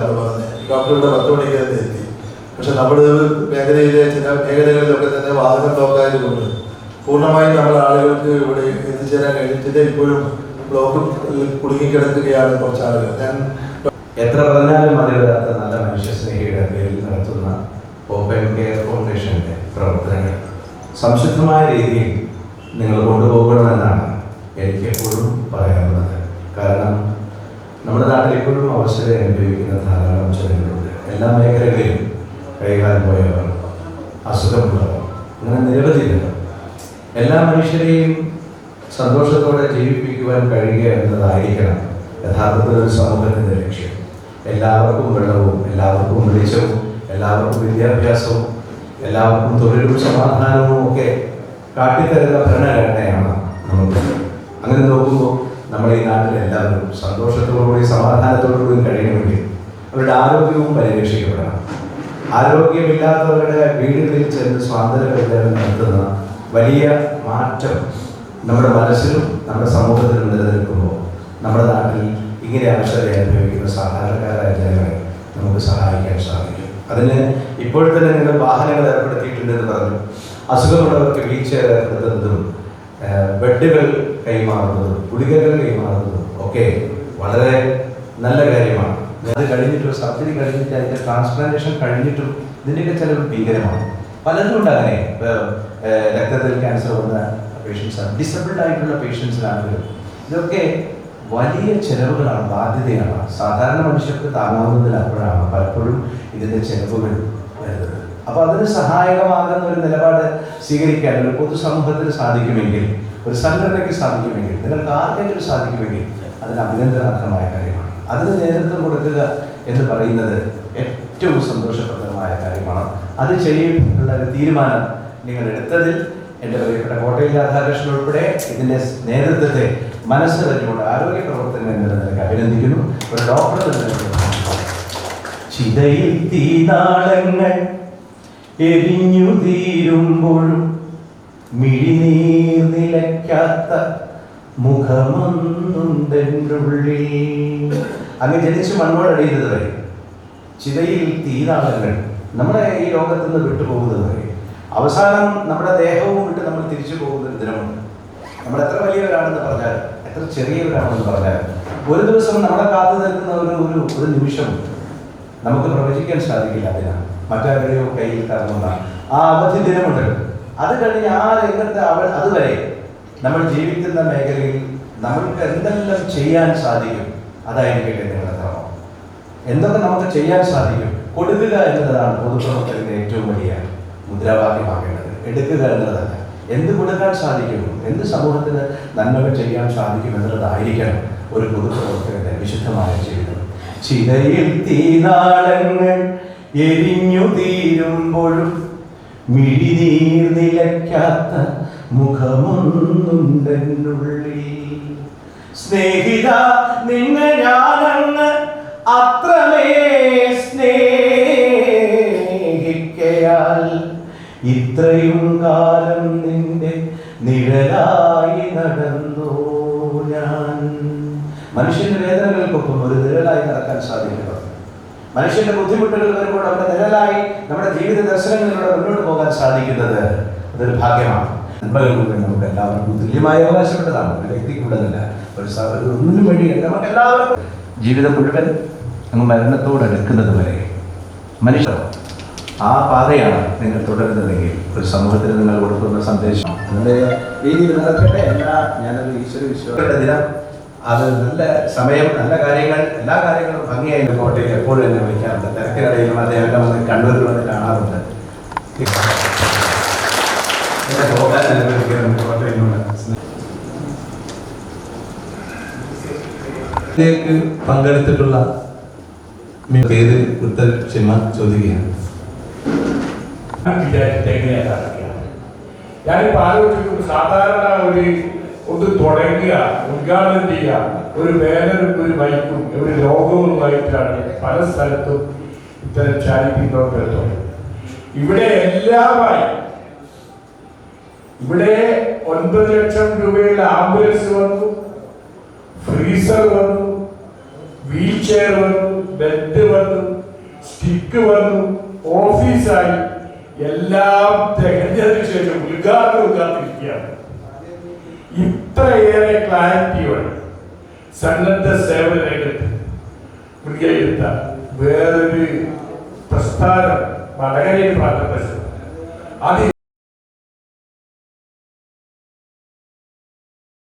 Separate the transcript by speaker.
Speaker 1: ഡോക്ടറുടെ പത്ത് മണിക്ക് തന്നെ എത്തി. പക്ഷെ നമ്മുടെ മേഖലയിലെ ചില മേഖലകളിലൊക്കെ തന്നെ വാഹനം ബ്ലോക്കായതുകൊണ്ട് പൂർണമായും നമ്മൾ ആളുകൾക്ക് ഇവിടെ എത്തിച്ചേരാൻ കഴിഞ്ഞിട്ടില്ല. ഇപ്പോഴും ബ്ലോക്ക് കുടുങ്ങിക്കിടക്കുകയാണ് കുറച്ച് ആളുകൾ. ഞാൻ
Speaker 2: എത്ര പറഞ്ഞാലും മതി നല്ല മനുഷ്യസ്നേഹിയുടെ പേരിൽ നടത്തുന്ന ഓപ്പൺ കെയർ ഫൗണ്ടേഷന്റെ പ്രവർത്തനങ്ങൾ. സംശുദ്ധമായ രീതിയിൽ നിങ്ങൾ കൊണ്ടുപോകണമെന്നാണ് എനിക്ക് പറയാനുള്ളത്. കാരണം നമ്മുടെ നാട്ടിൽ ഇപ്പോഴും അവസരം അനുഭവിക്കുന്ന ധാരാളം ജനങ്ങളുണ്ട് എല്ലാ മേഖലകളിലും കൈകാലം പോയവർ അസുഖമുള്ളവർ അങ്ങനെ നിരവധി എല്ലാ മനുഷ്യരെയും സന്തോഷത്തോടെ ജീവിപ്പിക്കുവാൻ കഴിയുക എന്നതായിരിക്കണം യഥാർത്ഥത്തിൽ ഒരു സമൂഹത്തിന്റെ ലക്ഷ്യം. എല്ലാവർക്കും വെള്ളവും എല്ലാവർക്കും വെളിച്ചവും എല്ലാവർക്കും വിദ്യാഭ്യാസവും എല്ലാവർക്കും തൊഴിലും സമാധാനവും ഒക്കെ കാട്ടിത്തരുന്ന ഭരണഘടനയാണ് നമുക്ക്. അങ്ങനെ നോക്കുമ്പോൾ നമ്മുടെ ഈ നാട്ടിൽ എല്ലാവരും സന്തോഷത്തോടുകൂടി സമാധാനത്തോടുകൂടി കഴിയണമെങ്കിൽ അവരുടെ ആരോഗ്യവും പരിരക്ഷിക്കപ്പെടണം. ആരോഗ്യമില്ലാത്തവരുടെ വീടുകളിൽ ചെന്ന് സ്വാതന്ത്ര്യം നടത്തുന്ന വലിയ മാറ്റം നമ്മുടെ മനസ്സിലും നമ്മുടെ സമൂഹത്തിലും നിലനിൽക്കുമ്പോൾ നമ്മുടെ നാട്ടിൽ ഇങ്ങനെ അവസരം അനുഭവിക്കുന്ന സാധാരണക്കാരായ ജനങ്ങളെ നമുക്ക് സഹായിക്കാൻ സാധിക്കും. അതിന് ഇപ്പോൾ തന്നെ നിങ്ങൾ വാഹനങ്ങൾ ഏർപ്പെടുത്തിയിട്ടുണ്ടെന്ന് പറഞ്ഞു. അസുഖമുള്ളവർക്ക് ചെയർ ഏർപ്പെടുത്തുന്നതും ബെഡുകൾ കൈമാറുന്നതും ഗുളികകൾ കൈമാറുന്നത് ഒക്കെ വളരെ നല്ല കാര്യമാണ്. അത് കഴിഞ്ഞിട്ടും സർജറി കഴിഞ്ഞിട്ട് അതിന്റെ ട്രാൻസ്പ്ലാന്റേഷൻ കഴിഞ്ഞിട്ടും ഇതിന്റെയൊക്കെ ചിലവ് ഭീകരമാണ്. പലതുകൊണ്ട് അങ്ങനെ. രക്തത്തിൽ ക്യാൻസർ വന്ന പേഷ്യൻസ് ഡിസബിൾഡ് ആയിട്ടുള്ള പേഷ്യൻസിനാണെങ്കിലും ഇതൊക്കെ വലിയ ചെലവുകളാണ് ബാധ്യതയാണ്. സാധാരണ മനുഷ്യർക്ക് താങ്ങാവുന്നതിലപ്പോഴാണ് പലപ്പോഴും ഇതിന്റെ ചെലവുകൾ വരുന്നത്. അപ്പോൾ അതിന് സഹായകമാകുന്ന ഒരു നിലപാട് സ്വീകരിക്കാൻ ഒരു പൊതുസമൂഹത്തിന് സാധിക്കുമെങ്കിൽ ഒരു സംഘടനയ്ക്ക് സാധിക്കുമെങ്കിൽ നിങ്ങൾക്ക് ആർക്കെങ്കിലും സാധിക്കുമെങ്കിൽ അതിന് അഭിനന്ദനാർഹമായ കാര്യമാണ്. അതിന് നേതൃത്വം കൊടുക്കുക എന്ന് പറയുന്നത് ഏറ്റവും സന്തോഷപ്രദമായ കാര്യമാണ്. അത് ചെയ്യുന്നുള്ള ഒരു തീരുമാനം നിങ്ങൾ എടുത്തതിൽ എന്റെ പ്രിയപ്പെട്ട കോട്ടയിൽ രാധാകൃഷ്ണൻ ഉൾപ്പെടെ ഇതിന്റെ നേതൃത്വത്തെ മനസ്സ് വെച്ചുകൊണ്ട് ആരോഗ്യ പ്രവർത്തനം എന്ന അഭിനന്ദിക്കുന്നു. ഒരു ഡോക്ടർ ചിതയിൽ തീനാളങ്ങൾ എരിഞ്ഞു തീരുമ്പോഴും മിഴിനീർ മുഖമൊന്നുണ്ടെന്നുള്ളിൽ. അങ്ങ് ജനിച്ച് മണ്ണോടടിയുന്നത് വരെ ചിതയിൽ തീനാളങ്ങൾ നമ്മുടെ ഈ ലോകത്ത് നിന്ന് വിട്ടുപോകുന്നത് വരെ അവസാനം നമ്മുടെ ദേഹവും വിട്ട് നമ്മൾ തിരിച്ചു പോകുന്ന ഒരു ദിനമുണ്ട്. നമ്മൾ എത്ര വലിയവരാണെന്ന് പറഞ്ഞാൽ എത്ര ചെറിയവരാണെന്ന് പറഞ്ഞാൽ ഒരു ദിവസം നമ്മളെ കാത്തു നിൽക്കുന്ന ഒരു ഒരു ഒരു നിമിഷമുണ്ട് നമുക്ക് പ്രവചിക്കാൻ സാധിക്കില്ല അതിനാണ്. മറ്റാരുടെയോ കയ്യിൽ കറങ്ങുന്ന ആ അവധി ദിനമുണ്ട്. അത് കഴിഞ്ഞ് ആ രംഗത്ത് അവൾ അതുവരെ നമ്മൾ ജീവിക്കുന്ന മേഖലയിൽ നമ്മൾക്ക് എന്തെല്ലാം ചെയ്യാൻ സാധിക്കും അതായിരിക്കട്ടെ നിങ്ങളുടെ ക്രമം എന്തൊക്കെ നമുക്ക് ചെയ്യാൻ സാധിക്കും? കൊടുക്കുക എന്നതാണ് പൊതുപ്രവർത്തകന്റെ ഏറ്റവും വലിയ മുദ്രാവാക്യമാക്കേണ്ടത് എടുക്കുക എന്നതല്ല. എന്ത് കൊടുക്കാൻ സാധിക്കും? എന്ത് സമൂഹത്തിന് നന്മകൾ ചെയ്യാൻ സാധിക്കും എന്നുള്ളതായിരിക്കണം ഒരു പൊതുപ്രവർത്തകന്റെ വിശുദ്ധമായ ജീവിതം. ചിതയിൽ തീനാളങ്ങൾ എരിഞ്ഞു തീരുമ്പോഴും മിഴിനീർ നിലയ്ക്കാത്ത മുഖമൊന്നുണ്ടെന്നുള്ളിൽ. സ്നേഹിത നിന്നെ ഞാനങ്ങ് അത്രമേ സ്നേഹിക്കയാൽ. ഇത്രയും കാലം നിന്റെ നിഴലായി നടന്നു ഞാൻ. മനുഷ്യന്റെ വേദനകൾക്കൊപ്പം ഒരു നിഴലായി നടക്കാൻ സാധിക്കുന്നത് മനുഷ്യന്റെ ബുദ്ധിമുട്ടുകൾ വരുമ്പോൾ നമ്മുടെ നിഴലായി നമ്മുടെ ജീവിത ദർശനങ്ങളിലൂടെ സാധിക്കുന്നത് അതൊരു ഭാഗ്യമാണ്. നന്മകൾ കൊണ്ട് നമുക്ക് എല്ലാവർക്കും തുല്യമായി അവകാശപ്പെട്ടതാണ് ഒരു വ്യക്തിക്കുള്ളതല്ല ഒരു ഒന്നിനും വേണ്ടിയല്ല. നമുക്ക് എല്ലാവർക്കും ജീവിതം മുഴുവൻ അങ്ങ് മരണത്തോട് അടുക്കുന്നത് വരെ മനുഷ്യർ ആ പാതയാണ് നിങ്ങൾ തുടരുന്നതെങ്കിൽ ഒരു സമൂഹത്തിന് നിങ്ങൾ കൊടുക്കുന്ന സന്ദേശം. എല്ലാ ഞാനൊരു ഈശ്വര വിശ്വാസ ദിനം. അത് നല്ല സമയം നല്ല കാര്യങ്ങൾ എല്ലാ കാര്യങ്ങളും ഭംഗിയായി കോട്ടയിൽ എപ്പോഴും എന്നെ വിളിക്കാറുണ്ട്. തിരക്കിനിടയിലും അദ്ദേഹം വന്ന് കണ്ണൂരിൽ വന്ന് കാണാറുണ്ട്.
Speaker 3: ഇതിലേക്ക് പങ്കെടുത്തിട്ടുള്ള പേര് ഉത്തര ക്ഷമ ചോദിക്കുകയാണ്.
Speaker 4: വിചാരിച്ചിട്ട് എങ്ങനെയാ സാധിക്കുക ഞാനിപ്പോ ആലോചിക്കുമ്പോൾ സാധാരണ ഒരു ഒന്ന് തുടങ്ങുക ഉദ്ഘാടനം ചെയ്യുക ഒരു ബാനറും ഒരു ബൈക്കും ഒരു ലോകവുമായിട്ടാണ് പല സ്ഥലത്തും ഇത്തരം ചാരിറ്റി പ്രവർത്തനം ഇവിടെ എല്ലാമായി. ഇവിടെ ഒൻപത് ലക്ഷം രൂപയുടെ ആംബുലൻസ് വന്നു ഫ്രീസർ വന്നു വീൽ ചെയർ വന്നു ബെഡ് വന്നു സ്റ്റിക്ക് വന്നു ഓഫീസായി. എല്ലാം തികഞ്ഞതിന് ശേഷം ഉദ്ഘാടനം കാത്തിരിക്കുകയാണ് ഇത്രയേറെ ക്ലാരിറ്റിയോടെ സന്നദ്ധ സേവന രംഗത്ത്. മുൻകൈയെടുത്ത വേറൊരു പ്രസ്ഥാനം మా దగ్గర ప్రాంత ప్రజలు అది